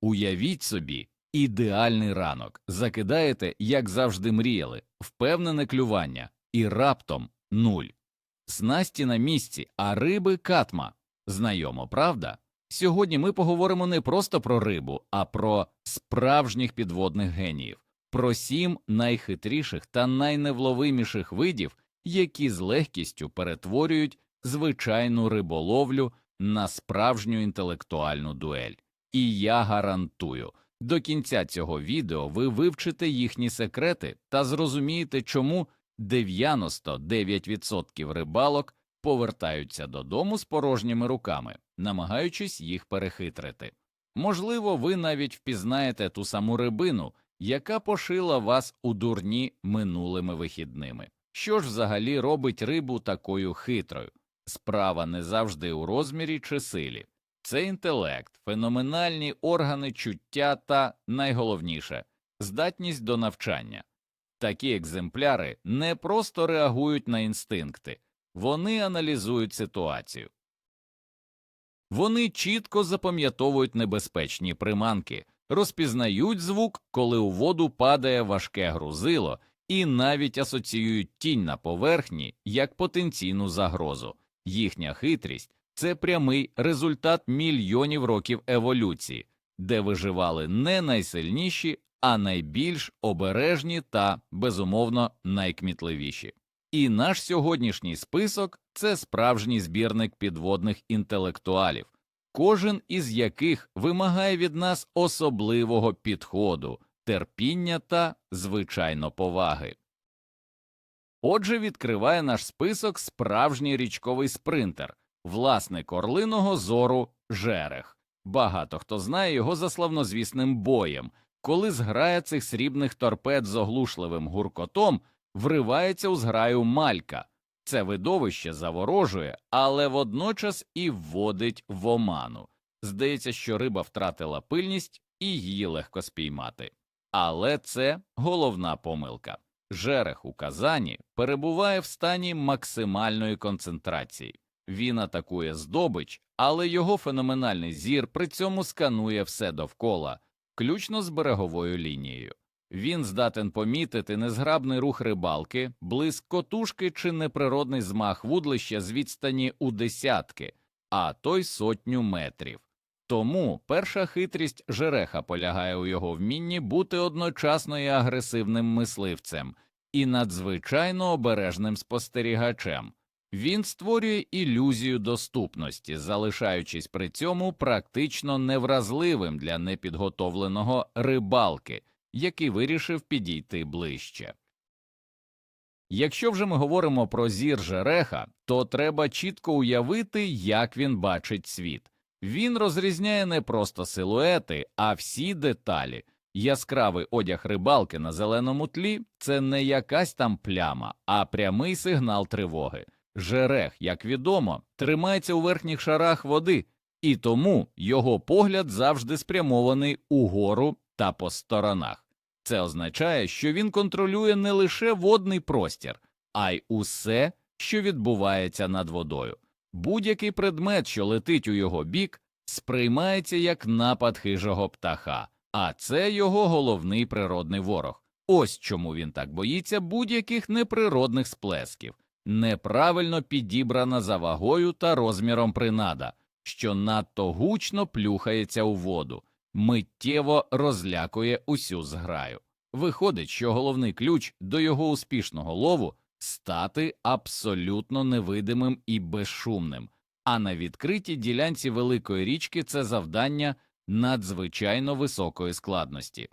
Уявіть собі, ідеальний ранок, закидаєте, як завжди мріяли, впевнене клювання, і раптом нуль. Снасті на місці, а риби катма. Знайомо, правда? Сьогодні ми поговоримо не просто про рибу, а про справжніх підводних геніїв, про сім найхитріших та найневловиміших видів, які з легкістю перетворюють звичайну риболовлю на справжню інтелектуальну дуель. І я гарантую, до кінця цього відео ви вивчите їхні секрети та зрозумієте, чому 99% рибалок повертаються додому з порожніми руками, намагаючись їх перехитрити. Можливо, ви навіть впізнаєте ту саму рибину, яка пошила вас у дурні минулими вихідними. Що ж взагалі робить рибу такою хитрою? Справа не завжди у розмірі чи силі. Це інтелект, феноменальні органи чуття та, найголовніше, здатність до навчання. Такі екземпляри не просто реагують на інстинкти, вони аналізують ситуацію. Вони чітко запам'ятовують небезпечні приманки, розпізнають звук, коли у воду падає важке грузило, і навіть асоціюють тінь на поверхні як потенційну загрозу. Їхня хитрість це прямий результат мільйонів років еволюції, де виживали не найсильніші, а найбільш обережні та, безумовно, найкмітливіші. І наш сьогоднішній список це справжній збірник підводних інтелектуалів, кожен із яких вимагає від нас особливого підходу, терпіння та, звичайно, поваги. Отже, відкриває наш список справжній річковий спринтер, власник орлиного зору Жерех. Багато хто знає його за славнозвісним боєм, коли зграя цих срібних торпед з оглушливим гуркотом вривається у зграю малька. Це видовище заворожує, але водночас і вводить в оману. Здається, що риба втратила пильність і її легко спіймати. Але це головна помилка. Жерех у казані перебуває в стані максимальної концентрації. Він атакує здобич, але його феноменальний зір при цьому сканує все довкола, включно з береговою лінією. Він здатен помітити незграбний рух рибалки, блиск котушки чи неприродний змах вудлища з відстані у десятки, а то й сотню метрів. Тому перша хитрість жереха полягає у його вмінні бути одночасно і агресивним мисливцем і надзвичайно обережним спостерігачем. Він створює ілюзію доступності, залишаючись при цьому практично невразливим для непідготовленого рибалки, який вирішив підійти ближче. Якщо вже ми говоримо про зір жереха, то треба чітко уявити, як він бачить світ. Він розрізняє не просто силуети, а всі деталі. Яскравий одяг рибалки на зеленому тлі це не якась там пляма, а прямий сигнал тривоги. Жерех, як відомо, тримається у верхніх шарах води, і тому його погляд завжди спрямований угору та по сторонах. Це означає, що він контролює не лише водний простір, а й усе, що відбувається над водою. Будь-який предмет, що летить у його бік, сприймається як напад хижого птаха, а це його головний природний ворог. Ось чому він так боїться будь-яких неприродних сплесків, неправильно підібрана за вагою та розміром принада, що надто гучно плюхається у воду, миттєво розлякує усю зграю. Виходить, що головний ключ до його успішного лову стати абсолютно невидимим і безшумним, а на відкритій ділянці великої річки це завдання надзвичайно високої складності.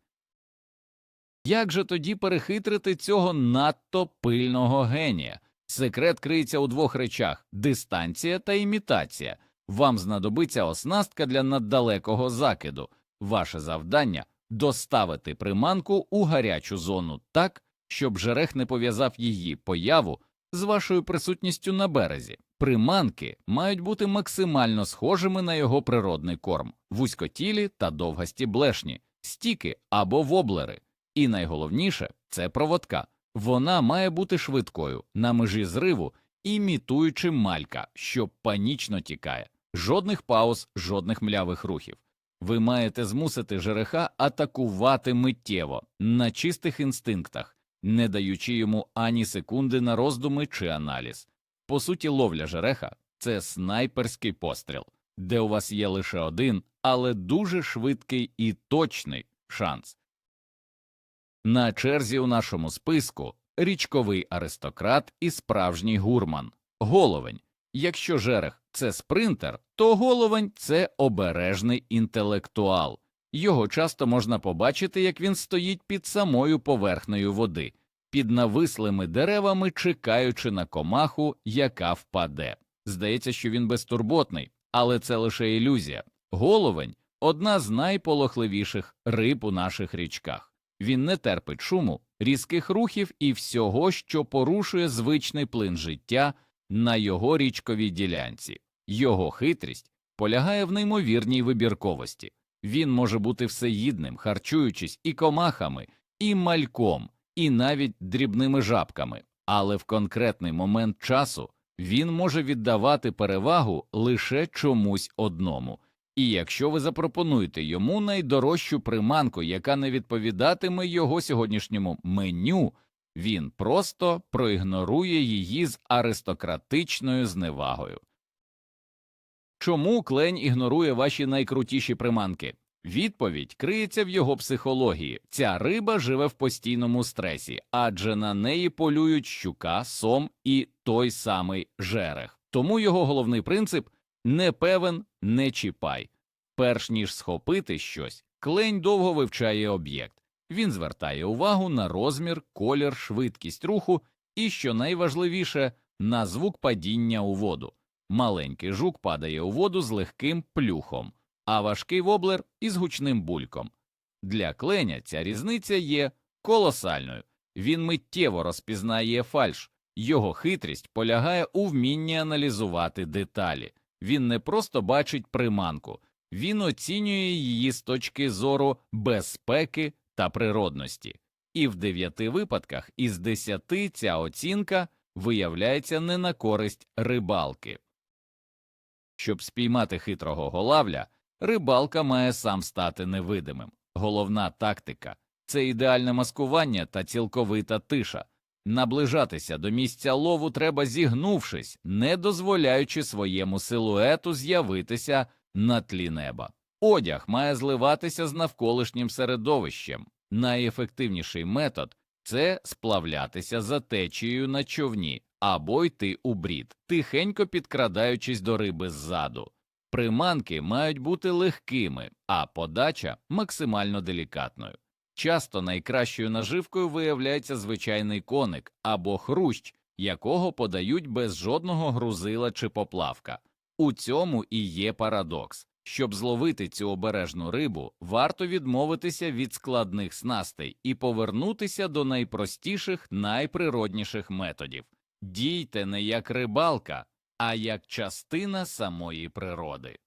Як же тоді перехитрити цього надто пильного генія? Секрет криється у двох речах дистанція та імітація. Вам знадобиться оснастка для наддалекого закиду. Ваше завдання доставити приманку у гарячу зону так, щоб жерех не пов'язав її появу з вашою присутністю на березі. Приманки мають бути максимально схожими на його природний корм, вузькотілі та довгасті блешні, стіки або воблери. І найголовніше це проводка. Вона має бути швидкою, на межі зриву, імітуючи малька, що панічно тікає, жодних пауз, жодних млявих рухів. Ви маєте змусити жереха атакувати миттєво на чистих інстинктах, не даючи йому ані секунди на роздуми чи аналіз. По суті, ловля жереха це снайперський постріл, де у вас є лише один, але дуже швидкий і точний шанс. На черзі у нашому списку річковий аристократ і справжній гурман головень. Якщо жерех це спринтер, то головень це обережний інтелектуал. Його часто можна побачити, як він стоїть під самою поверхнею води, під навислими деревами, чекаючи на комаху, яка впаде. Здається, що він безтурботний, але це лише ілюзія. Головень одна з найполохливіших риб у наших річках. Він не терпить шуму, різких рухів і всього, що порушує звичний плин життя на його річковій ділянці. Його хитрість полягає в неймовірній вибірковості. Він може бути всеїдним, харчуючись і комахами, і мальком, і навіть дрібними жабками, але в конкретний момент часу він може віддавати перевагу лише чомусь одному. І якщо ви запропонуєте йому найдорожчу приманку, яка не відповідатиме його сьогоднішньому меню, він просто проігнорує її з аристократичною зневагою. Чому клень ігнорує ваші найкрутіші приманки? Відповідь криється в його психології. Ця риба живе в постійному стресі, адже на неї полюють щука, сом і той самий жерех. Тому його головний принцип не певен, не чіпай. Перш ніж схопити щось, клень довго вивчає об'єкт. Він звертає увагу на розмір, колір, швидкість руху і, що найважливіше, на звук падіння у воду. Маленький жук падає у воду з легким плюхом, а важкий воблер із гучним бульком. Для кленя ця різниця є колосальною. Він миттєво розпізнає фальш, його хитрість полягає у вмінні аналізувати деталі. Він не просто бачить приманку, він оцінює її з точки зору безпеки та природності. І в дев'яти випадках із десяти ця оцінка виявляється не на користь рибалки. Щоб спіймати хитрого голавля, рибалка має сам стати невидимим. Головна тактика це ідеальне маскування та цілковита тиша. Наближатися до місця лову треба зігнувшись, не дозволяючи своєму силуету з'явитися на тлі неба. Одяг має зливатися з навколишнім середовищем. Найефективніший метод це сплавлятися за течією на човні або йти у брід, тихенько підкрадаючись до риби ззаду. Приманки мають бути легкими, а подача максимально делікатною. Часто найкращою наживкою виявляється звичайний коник або хрущ, якого подають без жодного грузила чи поплавка. У цьому і є парадокс. Щоб зловити цю обережну рибу, варто відмовитися від складних снастей і повернутися до найпростіших, найприродніших методів. Дійте не як рибалка, а як частина самої природи.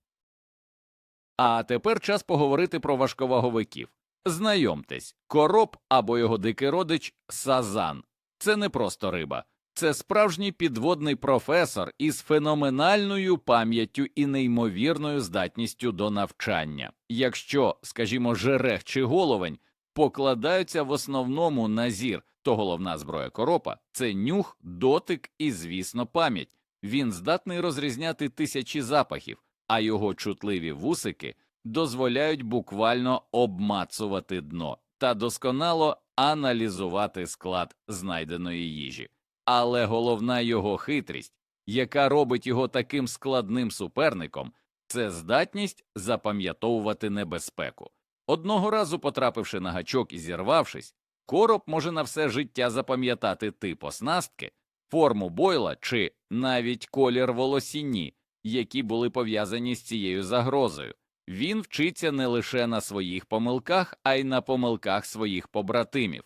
А тепер час поговорити про важковаговиків. Знайомтесь, короб або його дикий родич сазан. Це не просто риба, це справжній підводний професор із феноменальною пам'яттю і неймовірною здатністю до навчання. Якщо, скажімо, жерех чи головень покладаються в основному на зір, то головна зброя коропа це нюх, дотик і, звісно, пам'ять. Він здатний розрізняти тисячі запахів, а його чутливі вусики дозволяють буквально обмацувати дно та досконало аналізувати склад знайденої їжі. Але головна його хитрість, яка робить його таким складним суперником, це здатність запам'ятовувати небезпеку. Одного разу, потрапивши на гачок і зірвавшись, короб може на все життя запам'ятати тип оснастки, форму бойла чи навіть колір волосіні, які були пов'язані з цією загрозою. Він вчиться не лише на своїх помилках, а й на помилках своїх побратимів.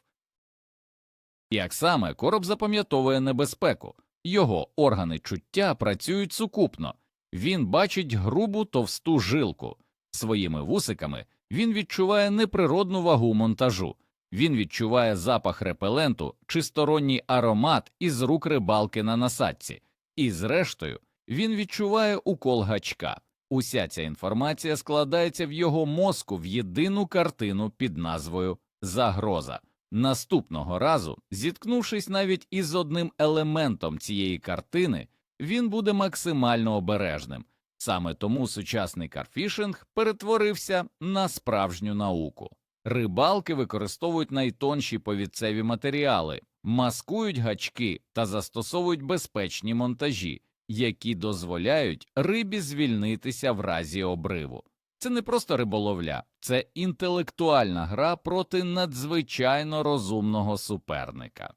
Як саме короб запам'ятовує небезпеку, його органи чуття працюють сукупно, він бачить грубу товсту жилку. Своїми вусиками він відчуває неприродну вагу монтажу, він відчуває запах репеленту чи сторонній аромат із рук рибалки на насадці, і, зрештою, він відчуває укол гачка. Уся ця інформація складається в його мозку в єдину картину під назвою загроза. Наступного разу, зіткнувшись навіть із одним елементом цієї картини, він буде максимально обережним. Саме тому сучасний карфішинг перетворився на справжню науку. Рибалки використовують найтонші повідцеві матеріали, маскують гачки та застосовують безпечні монтажі, які дозволяють рибі звільнитися в разі обриву. Це не просто риболовля, це інтелектуальна гра проти надзвичайно розумного суперника.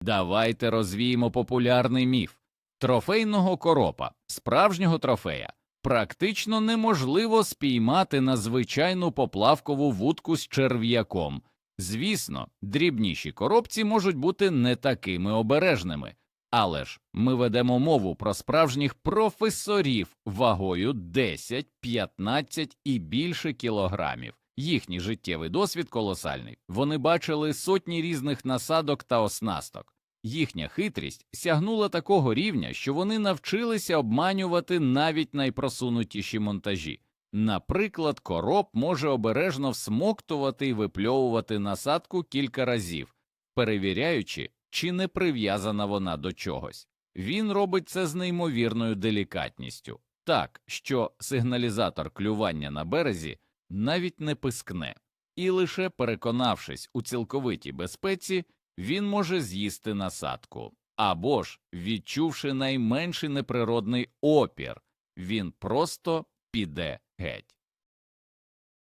Давайте розвіємо популярний міф трофейного коропа, справжнього трофея. Практично неможливо спіймати на звичайну поплавкову вудку з черв'яком. Звісно, дрібніші коробці можуть бути не такими обережними, але ж ми ведемо мову про справжніх професорів вагою 10, 15 і більше кілограмів. Їхній життєвий досвід колосальний. Вони бачили сотні різних насадок та оснасток. Їхня хитрість сягнула такого рівня, що вони навчилися обманювати навіть найпросунутіші монтажі. Наприклад, короб може обережно всмоктувати і випльовувати насадку кілька разів, перевіряючи, чи не прив'язана вона до чогось. Він робить це з неймовірною делікатністю, так що сигналізатор клювання на березі навіть не пискне, і лише переконавшись у цілковитій безпеці, він може з'їсти насадку, або ж, відчувши найменший неприродний опір, він просто піде геть.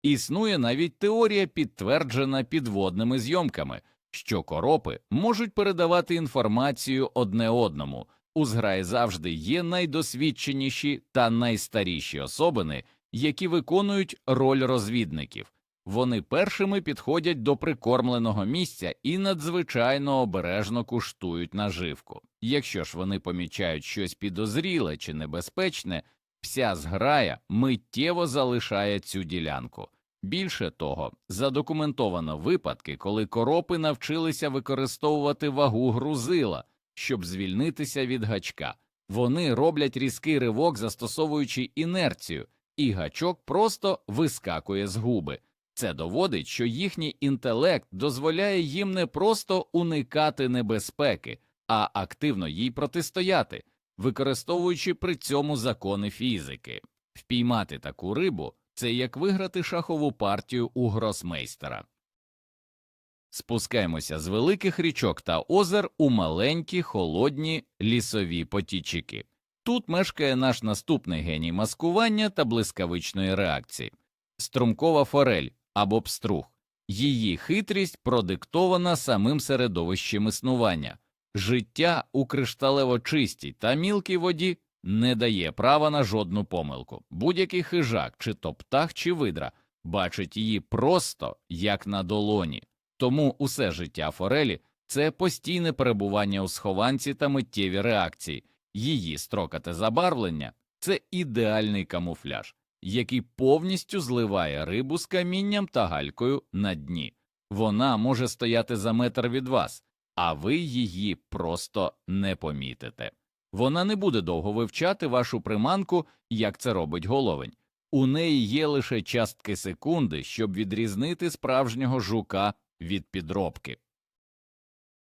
Існує навіть теорія, підтверджена підводними зйомками, що коропи можуть передавати інформацію одне одному. У зграї завжди є найдосвідченіші та найстаріші особини, які виконують роль розвідників. Вони першими підходять до прикормленого місця і надзвичайно обережно куштують наживку. Якщо ж вони помічають щось підозріле чи небезпечне, вся зграя миттєво залишає цю ділянку. Більше того, задокументовано випадки, коли коропи навчилися використовувати вагу грузила, щоб звільнитися від гачка. Вони роблять різкий ривок, застосовуючи інерцію, і гачок просто вискакує з губи. Це доводить, що їхній інтелект дозволяє їм не просто уникати небезпеки, а активно їй протистояти, використовуючи при цьому закони фізики. Впіймати таку рибу це як виграти шахову партію у гросмейстера. Спускаємося з великих річок та озер у маленькі холодні лісові потічики. Тут мешкає наш наступний геній маскування та блискавичної реакції струмкова форель або пструг. Її хитрість продиктована самим середовищем існування. Життя у кришталево чистій та мілкій воді не дає права на жодну помилку. Будь-який хижак, чи то птах, чи видра, бачить її просто як на долоні. Тому усе життя Форелі це постійне перебування у схованці та миттєві реакції. Її строкате забарвлення це ідеальний камуфляж, який повністю зливає рибу з камінням та галькою на дні. Вона може стояти за метр від вас, а ви її просто не помітите. Вона не буде довго вивчати вашу приманку, як це робить головень. У неї є лише частки секунди, щоб відрізнити справжнього жука від підробки.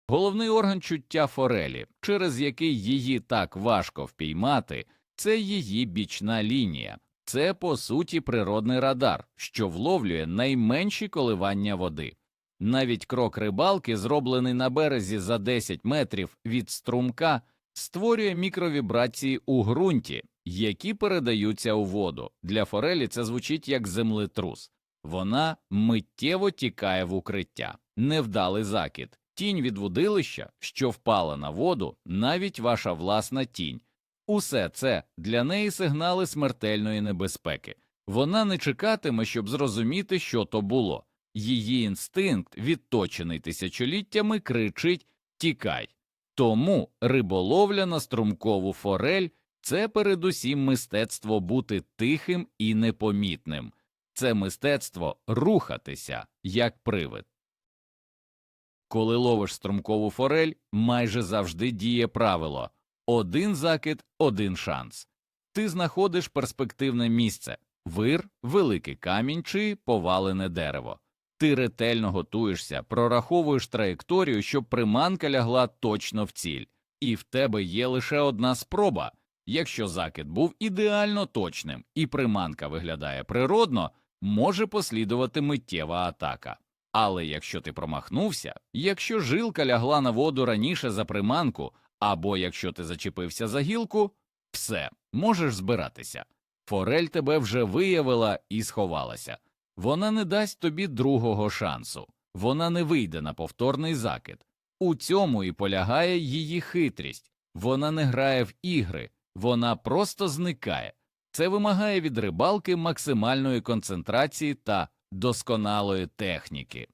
Головний орган чуття форелі, через який її так важко впіймати, це її бічна лінія, це по суті природний радар, що вловлює найменші коливання води. Навіть крок рибалки, зроблений на березі за 10 метрів від струмка, створює мікровібрації у ґрунті, які передаються у воду. Для форелі це звучить як землетрус. Вона миттєво тікає в укриття, невдалий закид, тінь від водилища, що впала на воду, навіть ваша власна тінь. Усе це для неї сигнали смертельної небезпеки. Вона не чекатиме, щоб зрозуміти, що то було. Її інстинкт, відточений тисячоліттями, кричить Тікай. Тому риболовля на струмкову форель це передусім мистецтво бути тихим і непомітним, це мистецтво рухатися як привид. Коли ловиш струмкову форель, майже завжди діє правило один закид, один шанс. Ти знаходиш перспективне місце вир, великий камінь чи повалене дерево. Ти ретельно готуєшся, прораховуєш траєкторію, щоб приманка лягла точно в ціль, і в тебе є лише одна спроба. Якщо закид був ідеально точним і приманка виглядає природно, може послідувати миттєва атака. Але якщо ти промахнувся, якщо жилка лягла на воду раніше за приманку, або якщо ти зачепився за гілку, все, можеш збиратися. Форель тебе вже виявила і сховалася. Вона не дасть тобі другого шансу, вона не вийде на повторний закид. У цьому і полягає її хитрість вона не грає в ігри, вона просто зникає. Це вимагає від рибалки максимальної концентрації та досконалої техніки.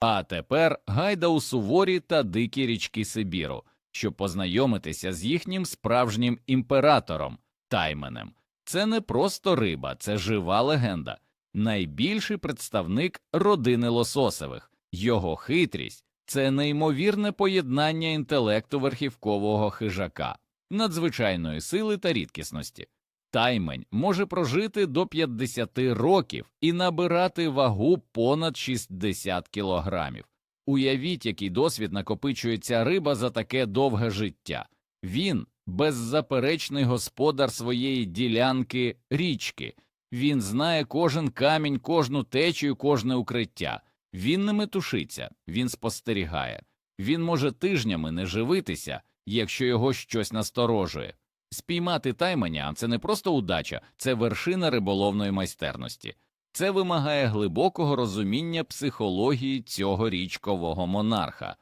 А тепер гайда у суворі та дикі річки Сибіру, щоб познайомитися з їхнім справжнім імператором тайменем. Це не просто риба, це жива легенда, найбільший представник родини лососевих, його хитрість це неймовірне поєднання інтелекту верхівкового хижака, надзвичайної сили та рідкісності. Таймень може прожити до 50 років і набирати вагу понад 60 кілограмів. Уявіть, який досвід накопичує ця риба за таке довге життя. Він беззаперечний господар своєї ділянки річки. Він знає кожен камінь, кожну течію, кожне укриття. Він не метушиться, він спостерігає. Він може тижнями не живитися, якщо його щось насторожує. Спіймати тайменя це не просто удача, це вершина риболовної майстерності. Це вимагає глибокого розуміння психології цього річкового монарха.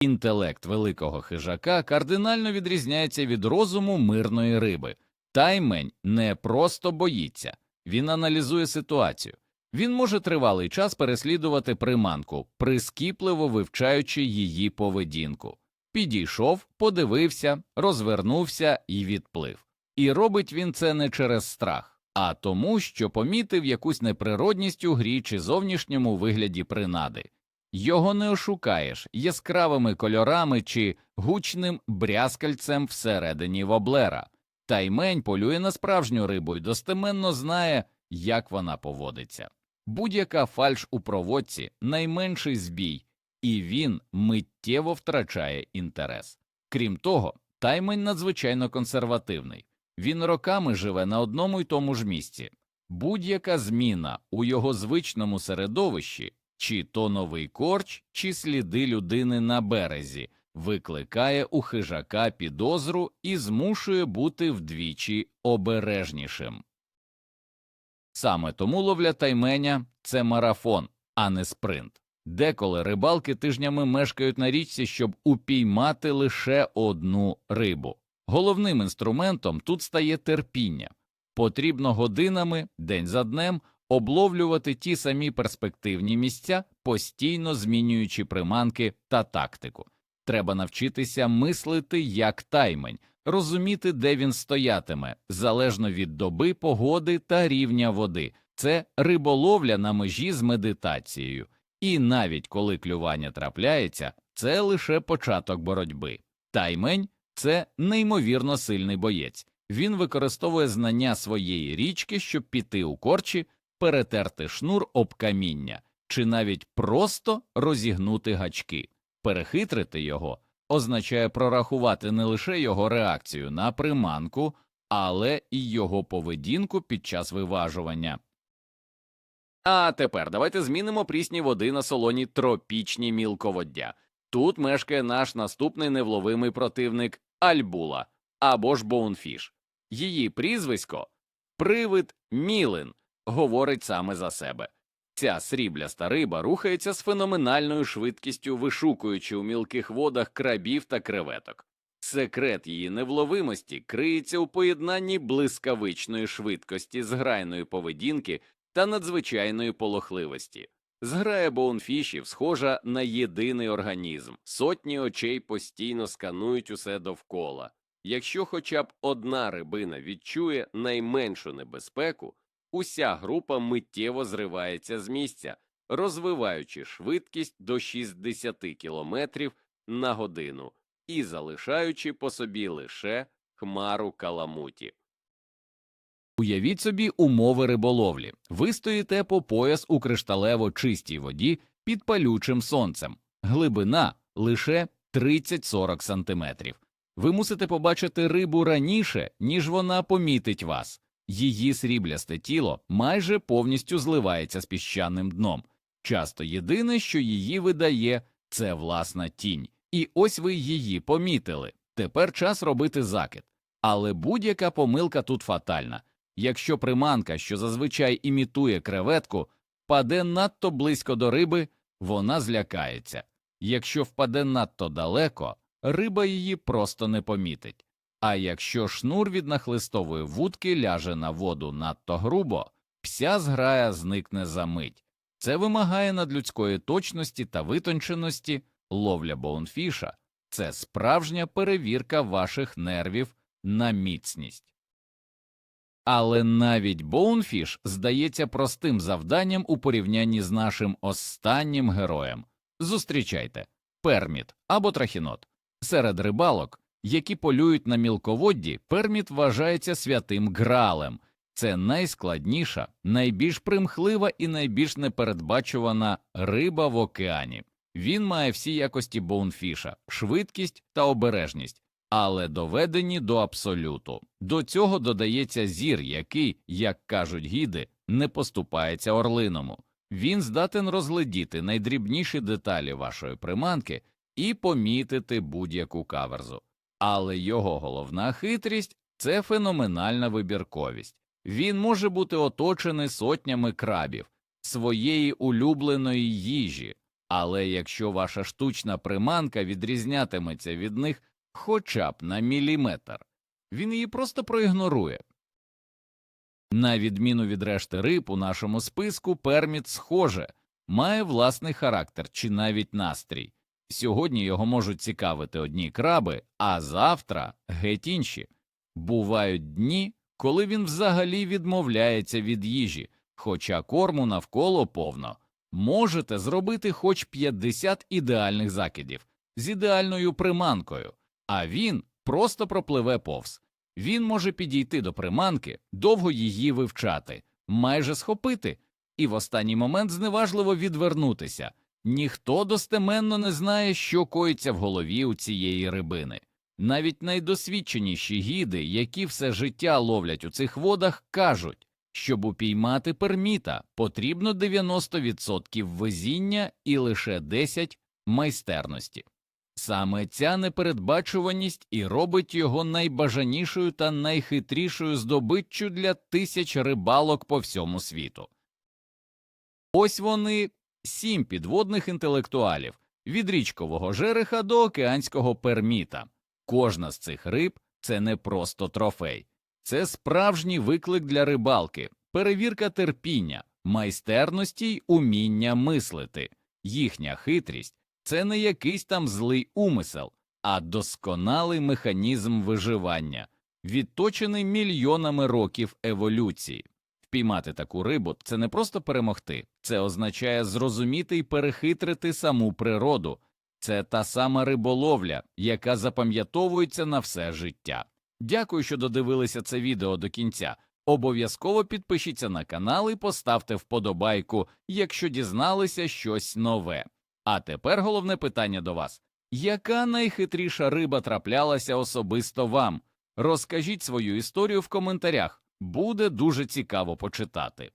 Інтелект великого хижака кардинально відрізняється від розуму мирної риби. Таймень не просто боїться, він аналізує ситуацію. Він може тривалий час переслідувати приманку, прискіпливо вивчаючи її поведінку. Підійшов, подивився, розвернувся і відплив. І робить він це не через страх, а тому, що помітив якусь неприродність у грі чи зовнішньому вигляді принади. Його не ошукаєш яскравими кольорами чи гучним брязкальцем всередині воблера. Таймень полює на справжню рибу і достеменно знає, як вона поводиться. Будь-яка фальш у проводці найменший збій, і він миттєво втрачає інтерес. Крім того, таймень надзвичайно консервативний, він роками живе на одному й тому ж місці. Будь-яка зміна у його звичному середовищі, чи то новий корч, чи сліди людини на березі, викликає у хижака підозру і змушує бути вдвічі обережнішим. Саме тому ловля тайменя це марафон, а не спринт. Деколи рибалки тижнями мешкають на річці, щоб упіймати лише одну рибу. Головним інструментом тут стає терпіння. Потрібно годинами, день за днем, обловлювати ті самі перспективні місця, постійно змінюючи приманки та тактику. Треба навчитися мислити як таймень, розуміти, де він стоятиме, залежно від доби, погоди та рівня води. Це риболовля на межі з медитацією. І навіть коли клювання трапляється, це лише початок боротьби. Таймень це неймовірно сильний боєць. Він використовує знання своєї річки, щоб піти у корчі, перетерти шнур об каміння чи навіть просто розігнути гачки, перехитрити його означає прорахувати не лише його реакцію на приманку, але і його поведінку під час виважування. А тепер давайте змінимо прісні води на солоні тропічні мілководдя. Тут мешкає наш наступний невловимий противник Альбула або ж Боунфіш. Її прізвисько привид Мілин говорить саме за себе. Ця срібляста риба рухається з феноменальною швидкістю, вишукуючи у мілких водах крабів та креветок. Секрет її невловимості криється у поєднанні блискавичної швидкості, зграйної поведінки та надзвичайної полохливості. Зграя боунфішів схожа на єдиний організм, сотні очей постійно сканують усе довкола. Якщо хоча б одна рибина відчує найменшу небезпеку, уся група миттєво зривається з місця, розвиваючи швидкість до 60 км на годину і залишаючи по собі лише хмару каламуті. Уявіть собі умови риболовлі. Ви стоїте по пояс у кришталево чистій воді під палючим сонцем. Глибина лише 30-40 сантиметрів. Ви мусите побачити рибу раніше, ніж вона помітить вас. Її сріблясте тіло майже повністю зливається з піщаним дном. Часто єдине, що її видає, це власна тінь. І ось ви її помітили. Тепер час робити закид. Але будь-яка помилка тут фатальна. Якщо приманка, що зазвичай імітує креветку, паде надто близько до риби, вона злякається. Якщо впаде надто далеко, риба її просто не помітить. А якщо шнур від нахлистової вудки ляже на воду надто грубо, вся зграя зникне за мить. Це вимагає надлюдської точності та витонченості, ловля боунфіша – це справжня перевірка ваших нервів на міцність. Але навіть боунфіш здається простим завданням у порівнянні з нашим останнім героєм. Зустрічайте перміт або трахінот. Серед рибалок, які полюють на мілководді, перміт вважається святим гралем. Це найскладніша, найбільш примхлива і найбільш непередбачувана риба в океані. Він має всі якості боунфіша, швидкість та обережність, але доведені до абсолюту. До цього додається зір, який, як кажуть гіди, не поступається орлиному. Він здатен розглядіти найдрібніші деталі вашої приманки і помітити будь-яку каверзу. Але його головна хитрість це феноменальна вибірковість. Він може бути оточений сотнями крабів, своєї улюбленої їжі, але якщо ваша штучна приманка відрізнятиметься від них хоча б на міліметр, він її просто проігнорує. На відміну від решти риб у нашому списку перміт схоже, має власний характер чи навіть настрій. Сьогодні його можуть цікавити одні краби, а завтра геть інші. Бувають дні, коли він взагалі відмовляється від їжі, хоча корму навколо повно. Можете зробити хоч 50 ідеальних закидів з ідеальною приманкою, а він просто пропливе повз. Він може підійти до приманки, довго її вивчати, майже схопити, і в останній момент зневажливо відвернутися. Ніхто достеменно не знає, що коїться в голові у цієї рибини. Навіть найдосвідченіші гіди, які все життя ловлять у цих водах, кажуть, щоб упіймати перміта, потрібно 90% везіння і лише 10% майстерності. Саме ця непередбачуваність і робить його найбажанішою та найхитрішою здобиччю для тисяч рибалок по всьому світу. Ось вони сім підводних інтелектуалів від річкового жереха до океанського перміта. Кожна з цих риб це не просто трофей, це справжній виклик для рибалки, перевірка терпіння, майстерності й уміння мислити. Їхня хитрість це не якийсь там злий умисел, а досконалий механізм виживання, відточений мільйонами років еволюції. Впіймати таку рибу це не просто перемогти, це означає зрозуміти і перехитрити саму природу. Це та сама риболовля, яка запам'ятовується на все життя. Дякую, що додивилися це відео до кінця. Обов'язково підпишіться на канал і поставте вподобайку, якщо дізналися щось нове. А тепер головне питання до вас: яка найхитріша риба траплялася особисто вам? Розкажіть свою історію в коментарях, буде дуже цікаво почитати.